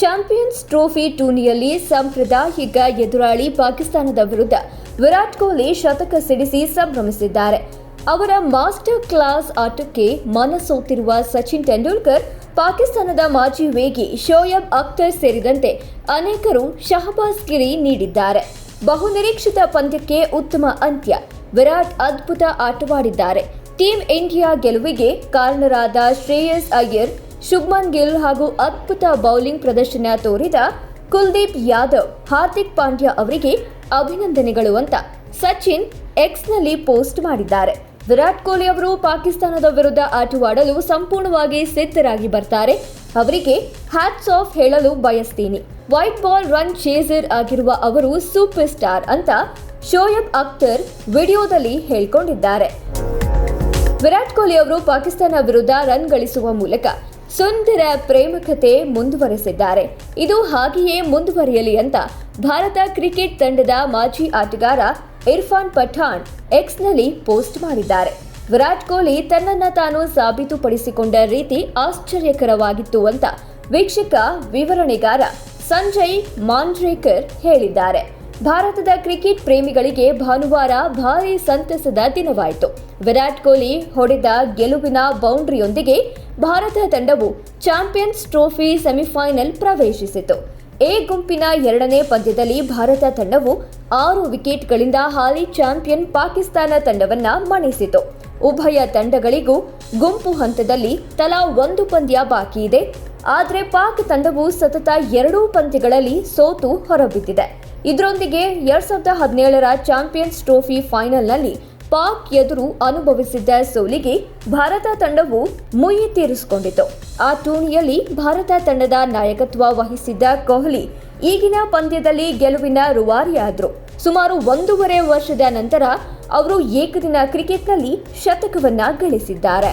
Champions trophy ಟೂರ್ನಿಯಲ್ಲಿ ಸಾಂಪ್ರದಾಯಿಕ ಎದುರಾಳಿ ಪಾಕಿಸ್ತಾನದ ವಿರುದ್ಧ ವಿರಾಟ್ ಕೊಹ್ಲಿ ಶತಕ ಸಿಡಿಸಿ ಸಂಭ್ರಮಿಸಿದ್ದಾರೆ. ಅವರ ಮಾಸ್ಟರ್ ಕ್ಲಾಸ್ ಆಟಕ್ಕೆ ಮನಸೋತಿರುವ ಸಚಿನ್ ತೆಂಡೂಲ್ಕರ್, ಪಾಕಿಸ್ತಾನದ ಮಾಜಿ ವೇಗಿ ಶೋಯಬ್ ಅಖ್ತರ್ ಸೇರಿದಂತೆ ಅನೇಕರು ಶಹಬಾಸ್ ಗಿರಿ ನೀಡಿದ್ದಾರೆ. ಬಹುನಿರೀಕ್ಷಿತ ಪಂದ್ಯಕ್ಕೆ ಉತ್ತಮ ಅಂತ್ಯ. ವಿರಾಟ್ ಅದ್ಭುತ ಆಟವಾಡಿದ್ದಾರೆ. ಟೀಂ ಇಂಡಿಯಾ ಗೆಲುವಿಗೆ ಕಾರಣರಾದ ಶ್ರೇಯಸ್ ಅಯ್ಯರ್ ಶುಭ್ಮನ್ ಗಿಲ್ ಹಾಗೂ ಅದ್ಭುತ ಬೌಲಿಂಗ್ ಪ್ರದರ್ಶನ ತೋರಿದ ಕುಲ್ದೀಪ್ ಯಾದವ್, ಹಾರ್ದಿಕ್ ಪಾಂಡ್ಯ ಅವರಿಗೆ ಅಭಿನಂದನೆಗಳು ಅಂತ ಸಚಿನ್ ಎಕ್ಸ್ನಲ್ಲಿ ಪೋಸ್ಟ್ ಮಾಡಿದ್ದಾರೆ. ವಿರಾಟ್ ಕೊಹ್ಲಿ ಅವರು ಪಾಕಿಸ್ತಾನದ ವಿರುದ್ಧ ಆಟವಾಡಲು ಸಂಪೂರ್ಣವಾಗಿ ಸಿದ್ಧರಾಗಿ ಬರ್ತಾರೆ. ಅವರಿಗೆ ಹ್ಯಾಟ್ಸ್ ಆಫ್ ಹೇಳಲು ಬಯಸ್ತೀನಿ. ವೈಟ್ ಬಾಲ್ ರನ್ ಚೇಸರ್ ಆಗಿರುವ ಅವರು ಸೂಪರ್ ಸ್ಟಾರ್ ಅಂತ ಶೋಯಬ್ ಅಖ್ತರ್ ವಿಡಿಯೋದಲ್ಲಿ ಹೇಳ್ಕೊಂಡಿದ್ದಾರೆ. ವಿರಾಟ್ ಕೊಹ್ಲಿ ಅವರು ಪಾಕಿಸ್ತಾನ ವಿರುದ್ಧ ರನ್ ಗಳಿಸುವ ಮೂಲಕ ಸುಂದರ ಪ್ರೇಮ ಕಥೆ ಮುಂದುವರೆಸಿದ್ದಾರೆ. ಇದು ಹಾಗೆಯೇ ಮುಂದುವರಿಯಲಿ ಅಂತ ಭಾರತ ಕ್ರಿಕೆಟ್ ತಂಡದ ಮಾಜಿ ಆಟಗಾರ ಇರ್ಫಾನ್ ಪಠಾಣ್ ಎಕ್ಸ್ನಲ್ಲಿ ಪೋಸ್ಟ್ ಮಾಡಿದ್ದಾರೆ. ವಿರಾಟ್ ಕೊಹ್ಲಿ ತನ್ನನ್ನು ತಾನು ಸಾಬೀತುಪಡಿಸಿಕೊಂಡ ರೀತಿ ಆಶ್ಚರ್ಯಕರವಾಗಿತ್ತು ಅಂತ ವೀಕ್ಷಕ ವಿವರಣೆಗಾರ ಸಂಜಯ್ ಮಾಂಡ್ರೇಕರ್ ಹೇಳಿದ್ದಾರೆ. ಭಾರತದ ಕ್ರಿಕೆಟ್ ಪ್ರೇಮಿಗಳಿಗೆ ಭಾನುವಾರ ಭಾರೀ ಸಂತಸದ ದಿನವಾಯಿತು. ವಿರಾಟ್ ಕೊಹ್ಲಿ ಹೊಡೆದ ಗೆಲುವಿನ ಬೌಂಡ್ರಿಯೊಂದಿಗೆ ಭಾರತ ತಂಡವು ಚಾಂಪಿಯನ್ಸ್ ಟ್ರೋಫಿ ಸೆಮಿಫೈನಲ್ ಪ್ರವೇಶಿಸಿತು. ಎ ಗುಂಪಿನ ಎರಡನೇ ಪಂದ್ಯದಲ್ಲಿ ಭಾರತ ತಂಡವು ಆರು ವಿಕೆಟ್ಗಳಿಂದ ಹಾಲಿ ಚಾಂಪಿಯನ್ ಪಾಕಿಸ್ತಾನ ತಂಡವನ್ನ ಮಣಿಸಿತು. ಉಭಯ ತಂಡಗಳಿಗೂ ಗುಂಪು ಹಂತದಲ್ಲಿ ತಲಾ ಒಂದು ಪಂದ್ಯ ಬಾಕಿ ಇದೆ ಆದರೆ ಪಾಕ್ ತಂಡವು ಸತತ ಎರಡೂ ಪಂದ್ಯಗಳಲ್ಲಿ ಸೋತು ಹೊರಬಿದ್ದಿದೆ. ಇದರೊಂದಿಗೆ ಎರಡ್ ಸಾವಿರದ ಹದಿನೇಳರ ಚಾಂಪಿಯನ್ಸ್ ಟ್ರೋಫಿ ಫೈನಲ್ನಲ್ಲಿ ಪಾಕ್ ಎದುರು ಅನುಭವಿಸಿದ್ದ ಸೋಲಿಗೆ ಭಾರತ ತಂಡವು ಮುಯಿ ತೀರಿಸಿಕೊಂಡಿತು. ಆ ಟೂರ್ನಿಯಲ್ಲಿ ಭಾರತ ತಂಡದ ನಾಯಕತ್ವ ವಹಿಸಿದ್ದ ಕೊಹ್ಲಿ ಈಗಿನ ಪಂದ್ಯದಲ್ಲಿ ಗೆಲುವಿನ ರುವಾರಿಯಾದರು. ಸುಮಾರು ಒಂದೂವರೆ ವರ್ಷದ ನಂತರ ಅವರು ಏಕದಿನ ಕ್ರಿಕೆಟ್ನಲ್ಲಿ ಶತಕವನ್ನ ಗಳಿಸಿದ್ದಾರೆ.